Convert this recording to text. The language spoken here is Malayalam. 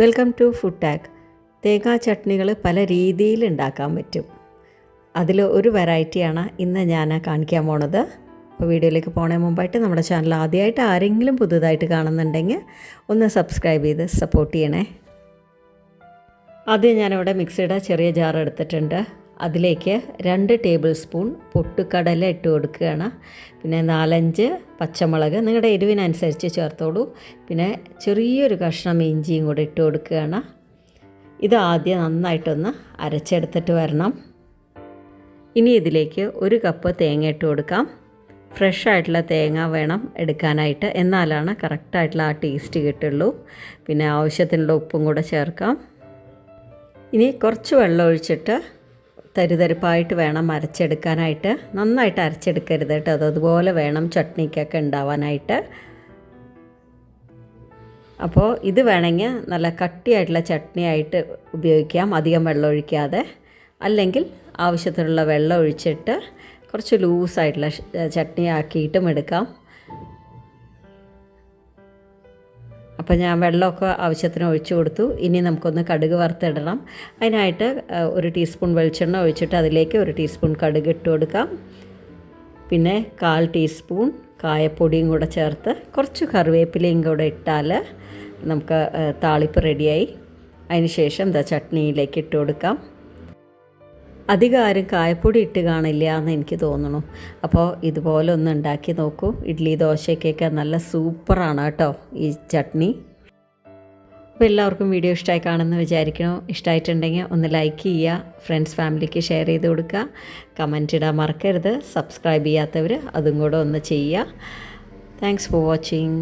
വെൽക്കം ടു ഫുഡ് ടാഗ് തേങ്ങാ ചട്നികൾ പല രീതിയിൽ ഉണ്ടാക്കാൻ പറ്റും. അതിൽ ഒരു വെറൈറ്റിയാണ് ഇന്ന് ഞാൻ കാണിക്കാൻ പോണത്. അപ്പോൾ വീഡിയോയിലേക്ക് പോണേ മുമ്പായിട്ട് നമ്മുടെ ചാനൽ ആദ്യമായിട്ട് ആരെങ്കിലും പുതുതായിട്ട് കാണുന്നുണ്ടെങ്കിൽ ഒന്ന് സബ്സ്ക്രൈബ് ചെയ്ത് സപ്പോർട്ട് ചെയ്യണേ. ആദ്യം ഞാനിവിടെ മിക്സിയുടെ ചെറിയ ജാർ എടുത്തിട്ടുണ്ട്. അതിലേക്ക് രണ്ട് ടേബിൾ സ്പൂൺ പൊട്ടുകടല ഇട്ട് കൊടുക്കുകയാണ്. പിന്നെ നാലഞ്ച് പച്ചമുളക് നിങ്ങളുടെ എരിവിനനുസരിച്ച് ചേർത്തോളൂ. പിന്നെ ചെറിയൊരു കഷ്ണം ഇഞ്ചിയും കൂടെ ഇട്ട് കൊടുക്കുകയാണ്. ഇത് ആദ്യം നന്നായിട്ടൊന്ന് അരച്ചെടുത്തിട്ട് വരണം. ഇനി ഇതിലേക്ക് ഒരു കപ്പ് തേങ്ങ ഇട്ട് കൊടുക്കാം. ഫ്രഷ് ആയിട്ടുള്ള തേങ്ങ വേണം എടുക്കാനായിട്ട്. എന്നാലാണ് കറക്റ്റായിട്ടുള്ള ആ ടേസ്റ്റ് കിട്ടുള്ളൂ. പിന്നെ ആവശ്യത്തിനുള്ള ഉപ്പും കൂടെ ചേർക്കാം. ഇനി കുറച്ച് വെള്ളം ഒഴിച്ചിട്ട് തരിതരിപ്പായിട്ട് വേണം അരച്ചെടുക്കാനായിട്ട്. നന്നായിട്ട് അരച്ചെടുക്കരുത് കേട്ടോ. അത് അതുപോലെ വേണം ചട്നിക്കൊക്കെ ഉണ്ടാവാനായിട്ട്. അപ്പോൾ ഇത് വേണമെങ്കിൽ നല്ല കട്ടിയായിട്ടുള്ള ചട്നി ആയിട്ട് ഉപയോഗിക്കാം. അധികം വെള്ളം ഒഴിക്കാതെ. അല്ലെങ്കിൽ ആവശ്യത്തിനുള്ള വെള്ളം ഒഴിച്ചിട്ട് കുറച്ച് ലൂസായിട്ടുള്ള ചട്നി ആക്കിയിട്ടും എടുക്കാം. അപ്പോൾ ഞാൻ വെള്ളമൊക്കെ ആവശ്യത്തിന് ഒഴിച്ചു കൊടുത്തു. ഇനി നമുക്കൊന്ന് കടുക് വറുത്തിടണം. അതിനായിട്ട് ഒരു ടീസ്പൂൺ വെളിച്ചെണ്ണ ഒഴിച്ചിട്ട് അതിലേക്ക് ഒരു ടീസ്പൂൺ കടുക് ഇട്ട് കൊടുക്കാം. പിന്നെ കാൽ ടീസ്പൂൺ കായപ്പൊടിയും കൂടെ ചേർത്ത് കുറച്ച് കറിവേപ്പിലയും കൂടെ ഇട്ടാൽ നമുക്ക് താളിപ്പ് റെഡിയായി അതിന് ശേഷം എന്താ ചട്നിയിലേക്ക് ഇട്ട് കൊടുക്കാം. അധികം ആരും കായപ്പൊടി ഇട്ട് കാണില്ല എന്ന് എനിക്ക് തോന്നുന്നു. അപ്പോൾ ഇതുപോലെ ഒന്ന് ഉണ്ടാക്കി നോക്കൂ. ഇഡ്ഡലി ദോശയ്ക്കൊക്കെ നല്ല സൂപ്പറാണ് കേട്ടോ ഈ ചട്നി. അപ്പോൾ എല്ലാവർക്കും വീഡിയോ ഇഷ്ടമായി കാണുമെന്ന് വിചാരിക്കണോ ഇഷ്ടമായിട്ടുണ്ടെങ്കിൽ ഒന്ന് ലൈക്ക് ചെയ്യുക ഫ്രണ്ട്സ് ഫാമിലിക്ക് ഷെയർ ചെയ്ത് കൊടുക്കുക. കമന്റ് ഇടാൻ മറക്കരുത്. സബ്സ്ക്രൈബ് ചെയ്യാത്തവർ അതും കൂടെ ഒന്ന് ചെയ്യുക. Thanks for watching